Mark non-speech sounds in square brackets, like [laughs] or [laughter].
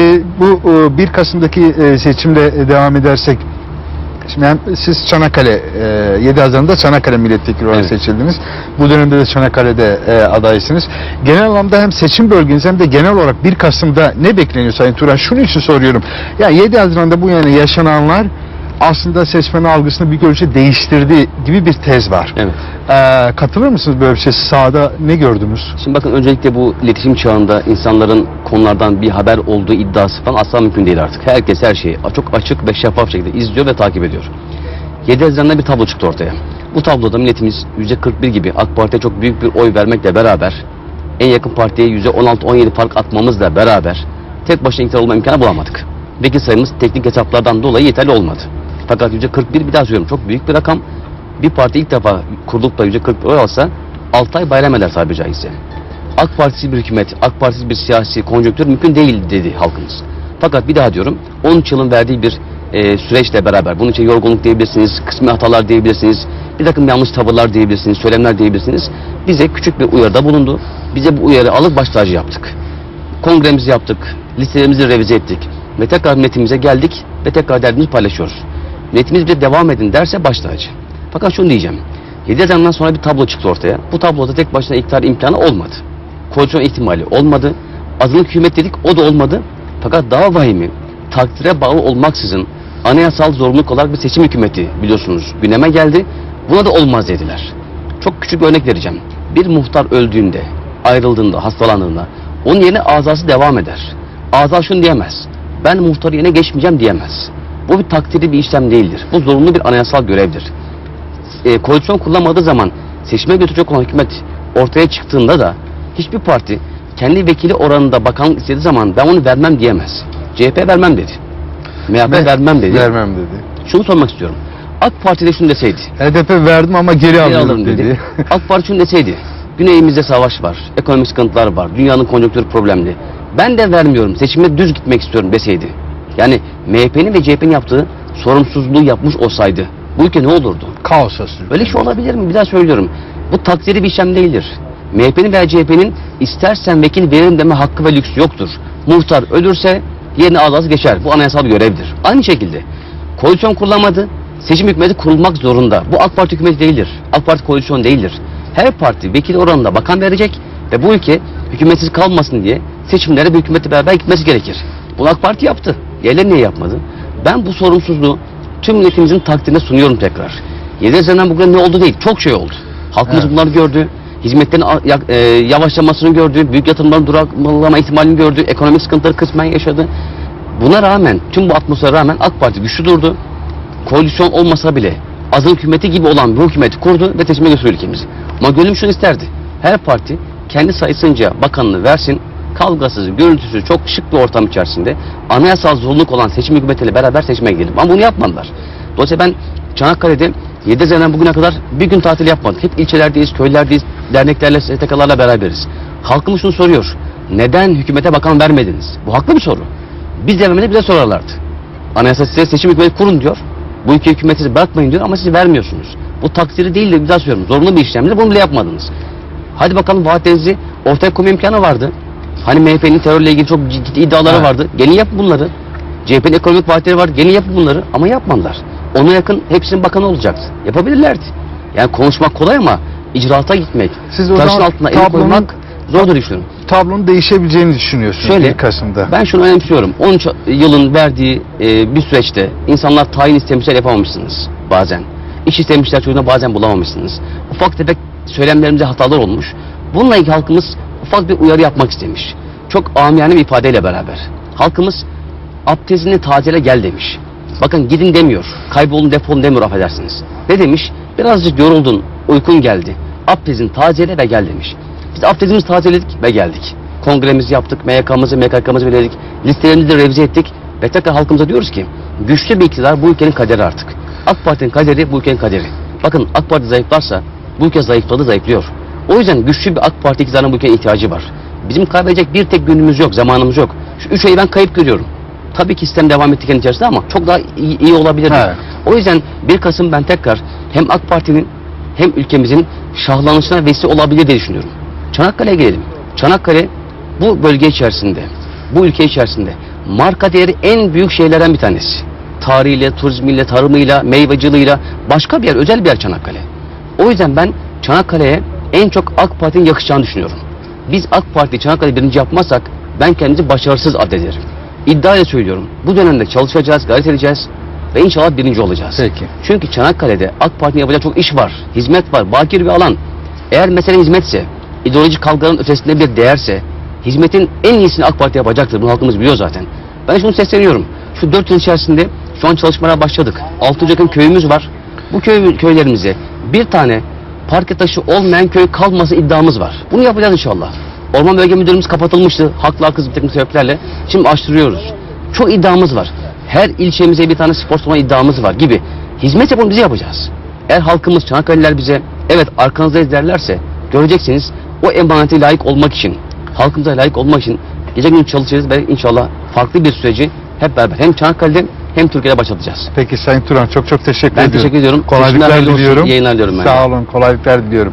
e, bu e, 1 Kasım'daki e, seçimle devam edersek Şimdi hem siz Çanakkale, e, 7 Haziran'da Çanakkale milletvekili olarak Evet. seçildiniz. Bu dönemde de Çanakkale'de e, adaysınız. Genel anlamda hem seçim bölgeniz hem de genel olarak 1 Kasım'da ne bekleniyor Sayın Turan? Şunun için soruyorum. Ya 7 Haziran'da bu yana yaşananlar aslında seçmen algısını bir görüşe değiştirdi gibi bir tez var. Evet. E, katılır mısınız böyle bir şey? Sahada ne gördünüz? Şimdi bakın öncelikle bu iletişim çağında insanların konulardan bir haber olduğu iddiası falan asla mümkün değil artık. Herkes her şeyi çok açık ve şeffaf şekilde izliyor ve takip ediyor. 7 Haziran'da bir tablo çıktı ortaya. Bu tabloda milletimiz %41 gibi AK Parti'ye çok büyük bir oy vermekle beraber en yakın partiye %16-17 fark atmamızla beraber tek başına iktidar olma imkanı bulamadık. Vekil sayımız teknik hesaplardan dolayı yeterli olmadı. Fakat %41 bir daha söylüyorum çok büyük bir rakam. Bir parti ilk defa kurulup da %41 oy alsa 6 ay bayram eder tabiri caizse. AK Partisi bir hükümet, AK Partisi bir siyasi konjonktür mümkün değil dedi halkımız. Fakat bir daha diyorum 13 yılın verdiği bir e, süreçle beraber bunun için yorgunluk diyebilirsiniz, kısmi hatalar diyebilirsiniz, bir takım yanlış tavırlar diyebilirsiniz, söylemler diyebilirsiniz. Bize küçük bir uyarıda bulundu. Bize bu uyarı alıp baş tacı yaptık. Kongremizi yaptık, listelerimizi revize ettik ve tekrar milletimize geldik ve tekrar derdimizi paylaşıyoruz. Milletimiz bize devam edin derse baş tacı. Fakat şunu diyeceğim. 7 Haziran'dan sonra bir tablo çıktı ortaya. Bu tabloda tek başına iktidar imkanı olmadı. Koalisyon ihtimali olmadı. Azınlık hükümet dedik o da olmadı. Fakat daha vahimi takdire bağlı olmaksızın anayasal zorunluluk olarak bir seçim hükümeti biliyorsunuz gündeme geldi. Buna da olmaz dediler. Çok küçük bir örnek vereceğim. Bir muhtar öldüğünde, ayrıldığında, hastalandığında onun yerine azası devam eder. Aza şunu diyemez. Ben muhtar yerine geçmeyeceğim diyemez. Bu bir takdiri bir işlem değildir. Bu zorunlu bir anayasal görevdir e, koalisyon kullanmadığı zaman seçime götürecek olan hükümet ortaya çıktığında da hiçbir parti kendi vekili oranında bakanlık istediği zaman ben onu vermem diyemez. CHP vermem dedi. MHP Ve- vermem dedi. Vermem dedi. Şunu sormak istiyorum. AK Parti de şunu deseydi. HDP verdim ama geri, Geri alırım dedi. dedi. [laughs] AK Parti şunu deseydi. Güneyimizde savaş var. Ekonomik sıkıntılar var. Dünyanın konjonktürü problemli. Ben de vermiyorum. Seçime düz gitmek istiyorum deseydi. Yani MHP'nin ve CHP'nin yaptığı sorumsuzluğu yapmış olsaydı bu ülke ne olurdu? Kaosa sürükleniyor. Öyle şey olabilir mi? Bir daha söylüyorum. Bu takdiri bir işlem değildir. MHP'nin veya CHP'nin istersen vekil veririm deme hakkı ve lüksü yoktur. Muhtar ölürse yerine ağzı geçer. Bu anayasal bir görevdir. Aynı şekilde koalisyon kurulamadı. Seçim hükümeti kurulmak zorunda. Bu AK Parti hükümeti değildir. AK Parti koalisyon değildir. Her parti vekil oranında bakan verecek ve bu ülke hükümetsiz kalmasın diye seçimlere bir hükümeti beraber gitmesi gerekir. Bunu AK Parti yaptı. Diğerleri niye yapmadı? Ben bu sorumsuzluğu tüm milletimizin takdirine sunuyorum tekrar. 7 Haziran'dan bugüne ne oldu değil, çok şey oldu. Halkımız Evet. bunları gördü. Hizmetlerin e, yavaşlamasını gördü, büyük yatırımların duraklama ihtimalini gördü, ekonomik sıkıntıları kısmen yaşadı. Buna rağmen, tüm bu atmosfere rağmen AK Parti güçlü durdu. Koalisyon olmasa bile azınlık hükümeti gibi olan bir hükümeti kurdu ve seçime götürdü ülkemizi. Ama gönlüm şunu isterdi. Her parti kendi sayısınca bakanını versin, kavgasız, gürültüsüz, çok şık bir ortam içerisinde anayasal zorunluluk olan seçim hükümetiyle beraber seçime gidelim. Ama bunu yapmadılar. Dolayısıyla ben Çanakkale'de 7 Haziran'dan bugüne kadar bir gün tatil yapmadık. Hep ilçelerdeyiz, köylerdeyiz, derneklerle, STK'larla beraberiz. Halkımız şunu soruyor. Neden hükümete bakan vermediniz? Bu haklı bir soru. Biz vermedi bize sorarlardı. Anayasa size seçim hükümeti kurun diyor. Bu ülke hükümeti bırakmayın diyor ama siz vermiyorsunuz. Bu takdiri değil de bir daha söylüyorum. Zorunlu bir işlemdir. Bunu bile yapmadınız. Hadi bakalım vaatlerinizi ortaya koyma imkanı vardı. Hani MHP'nin terörle ilgili çok ciddi iddiaları Evet. vardı. Gelin yapın bunları. CHP'nin ekonomik vaatleri var. Gelin yapın bunları. Ama yapmadılar. Ona yakın hepsinin bakanı olacaktı. Yapabilirlerdi. Yani konuşmak kolay ama icraata gitmek, Siz o taşın zaman altına el koymak zordur düşünüyorum. Tablonun değişebileceğini düşünüyorsunuz Şöyle, 1 Kasım'da. Ben şunu önemsiyorum. 13 yılın verdiği e, bir süreçte insanlar tayin istemişler yapamamışsınız bazen. İş istemişler çocuğuna bazen bulamamışsınız. Ufak tefek söylemlerimizde hatalar olmuş. Bununla ilgili halkımız ufak bir uyarı yapmak istemiş. Çok amiyane bir ifadeyle beraber. Halkımız abdestini tazele gel demiş. Bakın gidin demiyor. Kaybolun defolun demiyor affedersiniz. Ne demiş? Birazcık yoruldun, uykun geldi. Abdestini tazele ve gel demiş. Biz abdestimizi tazeledik ve geldik. Kongremizi yaptık, MYK'mızı, MKK'mızı belirledik. Listelerimizi de revize ettik. Ve tekrar halkımıza diyoruz ki güçlü bir iktidar bu ülkenin kaderi artık. AK Parti'nin kaderi bu ülkenin kaderi. Bakın AK Parti zayıflarsa bu ülke zayıfladı, zayıflıyor. O yüzden güçlü bir AK Parti iktidarına bu ülkenin ihtiyacı var. Bizim kaybedecek bir tek günümüz yok, zamanımız yok. Şu üç ayı ben kayıp görüyorum. Tabii ki sistem devam ettikken içerisinde ama çok daha iyi, iyi olabilirdi. Evet. O yüzden 1 Kasım ben tekrar hem AK Parti'nin hem ülkemizin şahlanışına vesile olabilir diye düşünüyorum. Çanakkale'ye gelelim. Çanakkale bu bölge içerisinde, bu ülke içerisinde marka değeri en büyük şeylerden bir tanesi. Tarihiyle, turizmiyle, tarımıyla, meyvacılığıyla başka bir yer, özel bir yer Çanakkale. O yüzden ben Çanakkale'ye en çok AK Parti'nin yakışacağını düşünüyorum. Biz AK Parti Çanakkale birinci yapmazsak ben kendimizi başarısız addederim. İddiayla söylüyorum. Bu dönemde çalışacağız, gayret edeceğiz ve inşallah birinci olacağız. Peki. Çünkü Çanakkale'de AK Parti'nin yapacağı çok iş var. Hizmet var. Bakir bir alan. Eğer mesele hizmetse, ideolojik kavgaların ötesinde bir değerse, hizmetin en iyisini AK Parti yapacaktır. Bunu halkımız biliyor zaten. Ben şunu sesleniyorum. Şu dört yıl içerisinde şu an çalışmalara başladık. Altıncakın köyümüz var. Bu köy köylerimize bir tane parke taşı olmayan köy kalması iddiamız var. Bunu yapacağız inşallah. Orman Bölge Müdürümüz kapatılmıştı. Haklı haksız bir takım sebeplerle. Şimdi açtırıyoruz. Çok iddiamız var. Her ilçemize bir tane spor salonu iddiamız var gibi. Hizmet yapalım bizi yapacağız. Eğer halkımız Çanakkale'liler bize evet arkanızdayız derlerse göreceksiniz o emanete layık olmak için halkımıza layık olmak için gece gündüz çalışacağız ve inşallah farklı bir süreci hep beraber hem Çanakkale'de hem Türkiye'de başlatacağız. Peki Sayın Turan çok çok teşekkür Ben ediyorum. teşekkür ediyorum. Kolaylıklar diliyorum. Yayınlar diliyorum ben. Sağ olun. Kolaylıklar diliyorum.